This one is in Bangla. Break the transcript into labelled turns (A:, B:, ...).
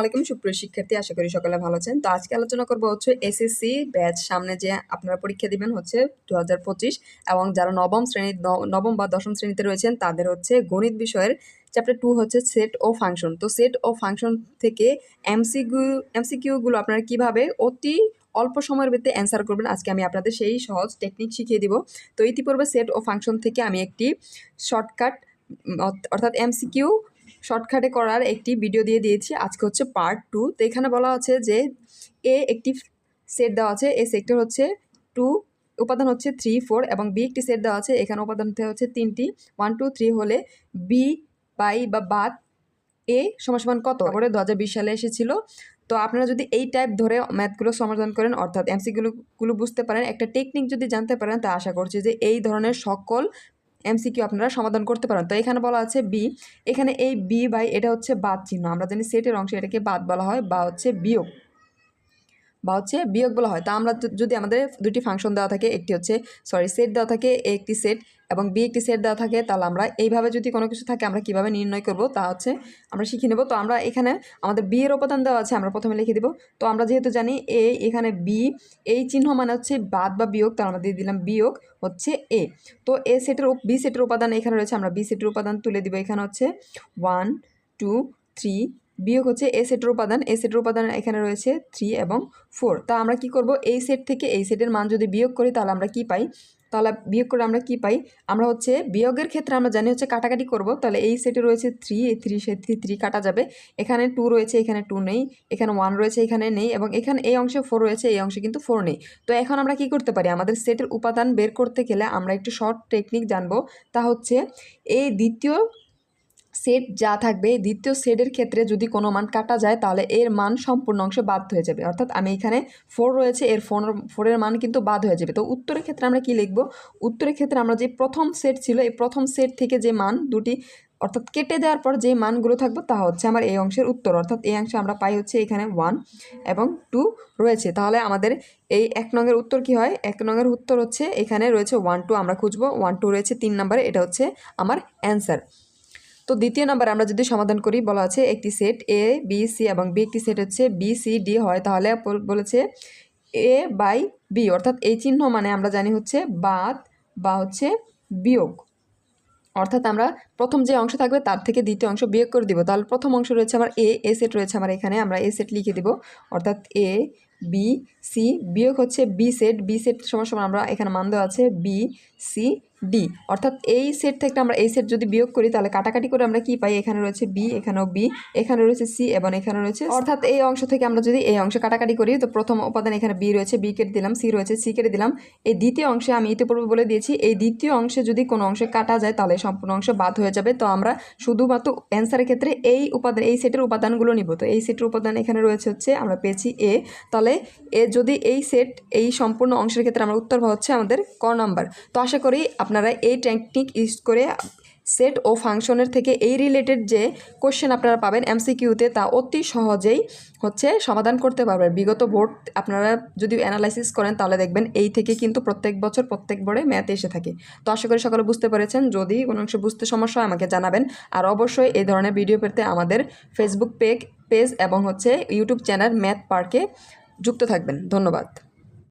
A: আলাইকুম, সুপ্রিয় শিক্ষার্থী, আশা করি সকলে ভালো আছেন। তো আজকে আলোচনা করব হচ্ছে এসএসসি ব্যাচ সামনে যে আপনারা পরীক্ষা দিবেন হচ্ছে দু হাজার পঁচিশ এবং যারা নবম শ্রেণি, ন- নবম বা দশম শ্রেণীতে রয়েছেন, তাদের হচ্ছে গণিত বিষয়ের চ্যাপ্টার টু হচ্ছে সেট ও ফাংশন তো সেট ও ফাংশন থেকে এমসিকিউ এমসিকিউগুলো আপনারা কীভাবে অতি অল্প সময়ের ভিত্তিতে অ্যান্সার করবেন, আজকে আমি আপনাদের সেই সহজ টেকনিক শিখিয়ে দিব। তো ইতিপূর্বে সেট ও ফাংশন থেকে আমি একটি শর্টকাট অর্থাৎ এমসিকিউ শর্টকাটে করার একটি ভিডিও দিয়ে দিয়েছি। আজকে হচ্ছে পার্ট টু তো এখানে বলা আছে যে এ একটি সেট দেওয়া আছে। এ সেক্টর হচ্ছে টু উপাদান হচ্ছে থ্রি ফোর এবং বি একটি সেট দেওয়া আছে। এখানে উপাদান হচ্ছে তিনটি। ওয়ান টু থ্রি হলে বি বাই বা বাদ এ সমান সমান কত? করে দু হাজার বিশ সালে এসেছিল। তো আপনারা যদি এই টাইপ ধরে ম্যাথগুলো সমাধান করেন, অর্থাৎ এমসিগুলোগুলো বুঝতে পারেন, একটা টেকনিক যদি জানতে পারেন, তা আশা করছি যে এই ধরনের সকল এমসিকিউ আপনারা সমাধান করতে পারেন। তো এখানে বলা আছে বি। এখানে এই বি বাই এটা হচ্ছে বাদ চিহ্ন। আমরা জানি সেটের অংশ এটাকে বাদ বলা হয়, বা হচ্ছে বিয়োগ। বা হচ্ছে বিয়োগ বলা হয়। তা আমরা যদি আমাদের দুটি ফাংশন দেওয়া থাকে, একটি হচ্ছে সরি সেট দেওয়া থাকে এ একটি সেট এবং বি একটি সেট দেওয়া থাকে, তাহলে আমরা এইভাবে যদি কোনো কিছু থাকে, আমরা কীভাবে নির্ণয় করব, তা হচ্ছে আমরা শিখে নেব। তো আমরা এখানে আমাদের বি এর উপাদান দেওয়া আছে, আমরা প্রথমে লিখে দিব। তো আমরা যেহেতু জানি এ এখানে বি এই চিহ্ন মানে হচ্ছে বাদ বা বিয়োগ তার আমরা দিয়ে দিলাম বিয়োগ হচ্ছে এ তো এ সেটের বি সেটের উপাদান এখানে রয়েছে, আমরা বি সেটের উপাদান তুলে দিব। এখানে হচ্ছে ওয়ান টু থ্রি বিয়োগ হচ্ছে এ সেটের উপাদান। এ সেটের উপাদান এখানে রয়েছে থ্রি এবং ফোর তা আমরা কি করব? এই সেট থেকে এই সেটের মান যদি বিয়োগ করি, তাহলে আমরা কি পাই? তাহলে বিয়োগ করে আমরা কি পাই? আমরা হচ্ছে বিয়োগের ক্ষেত্রে আমরা জানি হচ্ছে কাটাকাটি করব। তাহলে এই সেটে রয়েছে থ্রি এই থ্রি সে থ্রি থ্রি কাটা যাবে। এখানে টু রয়েছে, এখানে টু নেই। এখানে ওয়ান রয়েছে, এখানে নেই এবং এখানে এই অংশে ফোর রয়েছে এই অংশে কিন্তু ফোর নেই। তো এখন আমরা কি করতে পারি? আমাদের সেটের উপাদান বের করতে গেলে আমরা একটু শর্ট টেকনিক জানব। তা হচ্ছে এই দ্বিতীয় সেট যা থাকবে, দ্বিতীয় সেটের ক্ষেত্রে যদি কোনো মান কাটা যায়, তাহলে এর মান সম্পূর্ণ অংশে বাদ হয়ে যাবে। অর্থাৎ আমি এখানে ফোর রয়েছে, এর ফোর ফোরের মান কিন্তু বাদ হয়ে যাবে। তো উত্তরের ক্ষেত্রে আমরা কি লিখব? উত্তরের ক্ষেত্রে আমরা যে প্রথম সেট ছিল, এই প্রথম সেট থেকে যে মান দুটি, অর্থাৎ কেটে দেওয়ার পর যে মানগুলো থাকবে, তা হচ্ছে আমার এই অংশের উত্তর। অর্থাৎ এই অংশে আমরা পাই হচ্ছে এখানে ওয়ান এবং টু রয়েছে। তাহলে আমাদের এই এক নঙের উত্তর কি হয়? এক নঙের উত্তর হচ্ছে এখানে রয়েছে ওয়ান টু আমরা খুঁজবো। ওয়ান টু রয়েছে তিন নম্বরে, এটা হচ্ছে আমার অ্যান্সার তো দ্বিতীয় নাম্বার আমরা যদি সমাধান করি, বলা আছে একটি সেট এ বি সি এবং বি একটি সেট হচ্ছে বি সি ডি হয়, তাহলে বলেছে এ বাই বি অর্থাৎ এই চিহ্ন মানে আমরা জানি হচ্ছে বাদ বা হচ্ছে বিয়োগ। অর্থাৎ আমরা প্রথম যে অংশ থাকবে তার থেকে দ্বিতীয় অংশ বিয়োগ করে দিব। তাহলে প্রথম অংশ রয়েছে আমার এ এ সেট রয়েছে আমার এখানে, আমরা এ সেট লিখে দিব। অর্থাৎ এ বি সি বিয়োগ হচ্ছে বি সেট বি সেট সমান সমান আমরা এখানে মান দেওয়া আছে বি সি ডি অর্থাৎ এই সেট থেকে আমরা এই সেট যদি বিয়োগ করি, তাহলে কাটাকাটি করে আমরা কি পাই? এখানে রয়েছে বি এখানেও বি এখানে রয়েছে সি এবং এখানে রয়েছে অর্থাৎ এই অংশ থেকে আমরা যদি এই অংশ কাটাকাটি করি, তো প্রথম উপাদান এখানে বি রয়েছে বি কেটে দিলাম সি রয়েছে সি কেটে দিলাম। এই দ্বিতীয় অংশে আমি ইতিপূর্বে বলে দিয়েছি, এই দ্বিতীয় অংশে যদি কোনো অংশে কাটা যায়, তাহলে সম্পূর্ণ অংশ বাদ হয়ে যাবে। তো আমরা শুধুমাত্র অ্যান্সারের ক্ষেত্রে এই উপাদান, এই সেটের উপাদানগুলো নিব। তো এই সেটের উপাদান এখানে রয়েছে হচ্ছে, আমরা পেয়েছি এ তাহলে এ যদি এই সেট এই সম্পূর্ণ অংশের ক্ষেত্রে আমরা উত্তর হচ্ছে আমাদের ক নাম্বার তো আশা করি আপনারা এই টেকনিক ইউজ করে সেট ও ফাংশনের থেকে এই রিলেটেড যে কোশ্চেন আপনারা পাবেন এমসিকিউতে তা অতি সহজেই হচ্ছে সমাধান করতে পারবেন। বিগত বোর্ড আপনারা যদি অ্যানালাইসিস করেন, তাহলে দেখবেন এই থেকে কিন্তু প্রত্যেক বছর প্রত্যেক বোর্ডে ম্যাথ এসে থাকে। তো আশা করি সকলে বুঝতে পেরেছেন। যদি কোনো অংশ বুঝতে সমস্যা আমাকে জানাবেন। আর অবশ্যই এই ধরনের ভিডিও পেতে আমাদের ফেসবুক পেজ পেজ এবং হচ্ছে ইউটিউব চ্যানেল ম্যাথ পার্কে যুক্ত থাকবেন। ধন্যবাদ।